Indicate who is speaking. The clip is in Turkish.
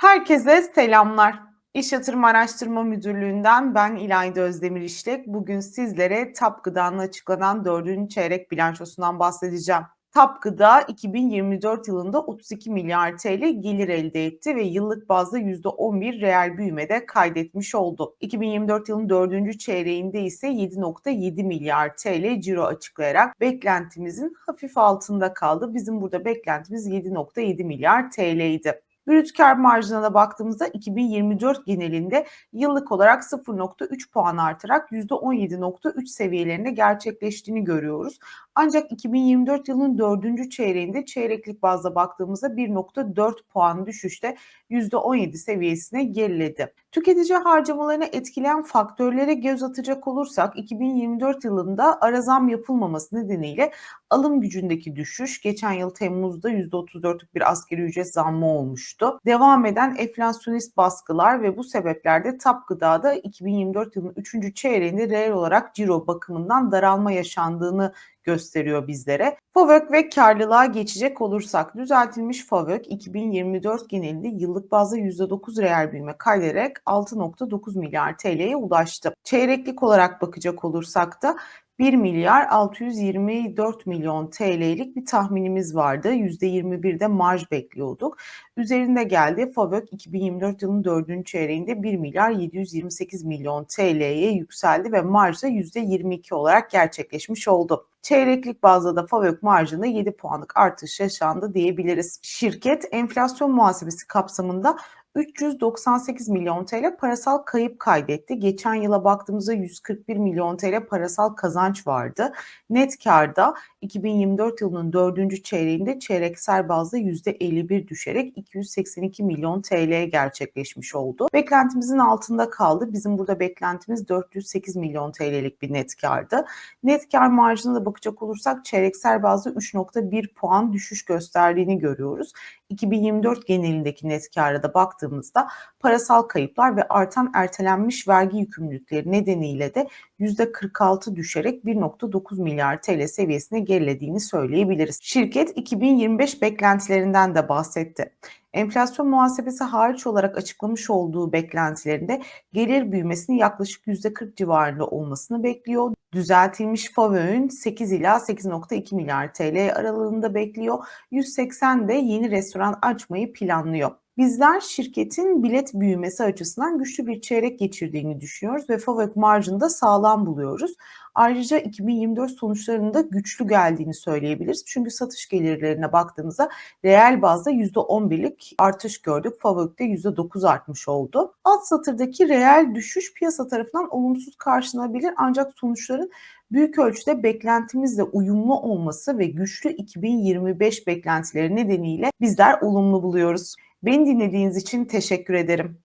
Speaker 1: Herkese selamlar. İş Yatırım Araştırma Müdürlüğü'nden ben İlayda Özdemir İşlek. Bugün sizlere TAP Gıda'nın açıklanan 4. çeyrek bilançosundan bahsedeceğim. TAP Gıda 2024 yılında 32 milyar TL gelir elde etti ve yıllık bazda %11 reel büyümede kaydetmiş oldu. 2024 yılın 4. çeyreğinde ise 7.7 milyar TL ciro açıklayarak beklentimizin hafif altında kaldı. Bizim burada beklentimiz 7.7 milyar TL idi. Brüt kar marjına da baktığımızda 2024 genelinde yıllık olarak 0.3 puan artarak %17.3 seviyelerinde gerçekleştiğini görüyoruz. Ancak 2024 yılının 4. çeyreğinde çeyreklik bazda baktığımızda 1.4 puan düşüşte %17 seviyesine geriledi. Tüketici harcamalarını etkileyen faktörlere göz atacak olursak 2024 yılında ara zam yapılmaması nedeniyle alım gücündeki düşüş geçen yıl Temmuz'da %34'lük bir asgari ücret zammı olmuştu. Devam eden enflasyonist baskılar ve bu sebeplerde TAP Gıda'da 2024 yılının 3. çeyreğinde reel olarak ciro bakımından daralma yaşandığını gösteriyor bizlere. FOVÖK ve karlılığa geçecek olursak düzeltilmiş FOVÖK 2024 genelinde yıllık bazda %9 reel büyüme kaydederek 6.9 milyar TL'ye ulaştı. Çeyreklik olarak bakacak olursak da 1 milyar 624 milyon TL'lik bir tahminimiz vardı. %21'de marj bekliyorduk. Üzerinde geldi. FAVÖK 2024 yılının 4. çeyreğinde 1 milyar 728 milyon TL'ye yükseldi ve marj da %22 olarak gerçekleşmiş oldu. Çeyreklik bazda da FAVÖK marjında 7 puanlık artış yaşandı diyebiliriz. Şirket enflasyon muhasebesi kapsamında 398 milyon TL parasal kayıp kaydetti. Geçen yıla baktığımızda 141 milyon TL parasal kazanç vardı. Net karda 2024 yılının 4. çeyreğinde çeyreksel bazda %51 düşerek 282 milyon TL gerçekleşmiş oldu. Beklentimizin altında kaldı. Bizim burada beklentimiz 408 milyon TL'lik bir net kardı. Net kar marjına da bakacak olursak çeyreksel bazda 3.1 puan düşüş gösterdiğini görüyoruz. 2024 genelindeki net kâra da baktığımızda parasal kayıplar ve artan ertelenmiş vergi yükümlülükleri nedeniyle de %46 düşerek 1.9 milyar TL seviyesine gerilediğini söyleyebiliriz. Şirket 2025 beklentilerinden de bahsetti. Enflasyon muhasebesi hariç olarak açıklamış olduğu beklentilerinde gelir büyümesinin yaklaşık %40 civarında olmasını bekliyor. Düzeltilmiş FAVÖ'ün 8 ila 8.2 milyar TL aralığında bekliyor. 180 de yeni restoran açmayı planlıyor. Bizler şirketin bilet büyümesi açısından güçlü bir çeyrek geçirdiğini düşünüyoruz ve FAVÖK marjını da sağlam buluyoruz. Ayrıca 2024 sonuçlarında güçlü geldiğini söyleyebiliriz. Çünkü satış gelirlerine baktığımızda reel bazda %11'lik artış gördük. FAVÖK'te %9 artmış oldu. Alt satırdaki reel düşüş piyasa tarafından olumsuz karşılanabilir ancak sonuçların büyük ölçüde beklentimizle uyumlu olması ve güçlü 2025 beklentileri nedeniyle bizler olumlu buluyoruz. Beni dinlediğiniz için teşekkür ederim.